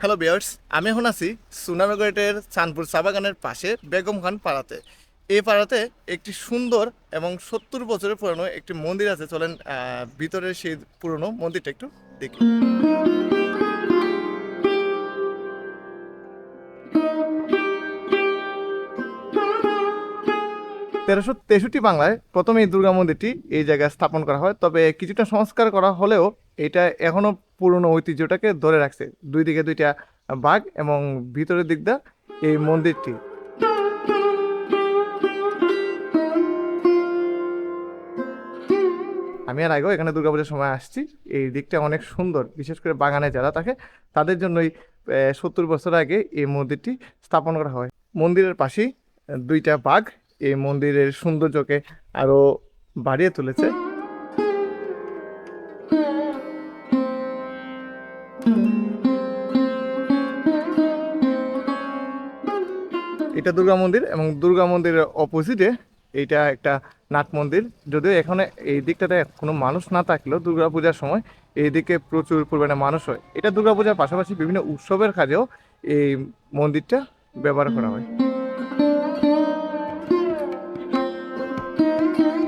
Hello বিয়ার্স আমি এখন আছি সুনানগরেটের চাঁদপুর চা বাগানের পাশে বেগম খান পাড়াতে। এই পাড়াতে একটি সুন্দর এবং সত্তর বছরের পুরনো একটি মন্দির আছে। চলেন ভিতরের সেই পুরনো মন্দিরটা একটু দেখি। তেরোশো তেষট্টি বাংলায় প্রথমে এই দুর্গা মন্দিরটি এই জায়গায় স্থাপন করা হয়। তবে কিছুটা সংস্কার করা হলেও এটা এখনও পুরনো ঐতিহ্যটাকে ধরে রাখছে। দুই দিকে দুইটা বাঘ এবং ভিতরের দিকটা এই মন্দিরটি। আমি আর আগেও এখানে দুর্গাপূজার সময় আসছি। এই দিকটা অনেক সুন্দর। বিশেষ করে বাগানে যারা থাকে, তাদের জন্যই সত্তর বছর আগে এই মন্দিরটি স্থাপন করা হয়। মন্দিরের পাশেই দুইটা বাঘ এই মন্দিরের সৌন্দর্যকে আরও বাড়িয়ে তুলেছে। এটা দুর্গা মন্দির এবং দুর্গা মন্দিরের অপোজিটে এইটা একটা নাট মন্দির। যদিও এখানে এই দিকটাতে কোনো মানুষ না থাকলেও দুর্গা পূজার সময় এই দিকে প্রচুর পরিমাণে মানুষ হয়। এটা দুর্গা পূজার পাশাপাশি বিভিন্ন উৎসবের কাজেও এই মন্দিরটা ব্যবহার করা হয়। could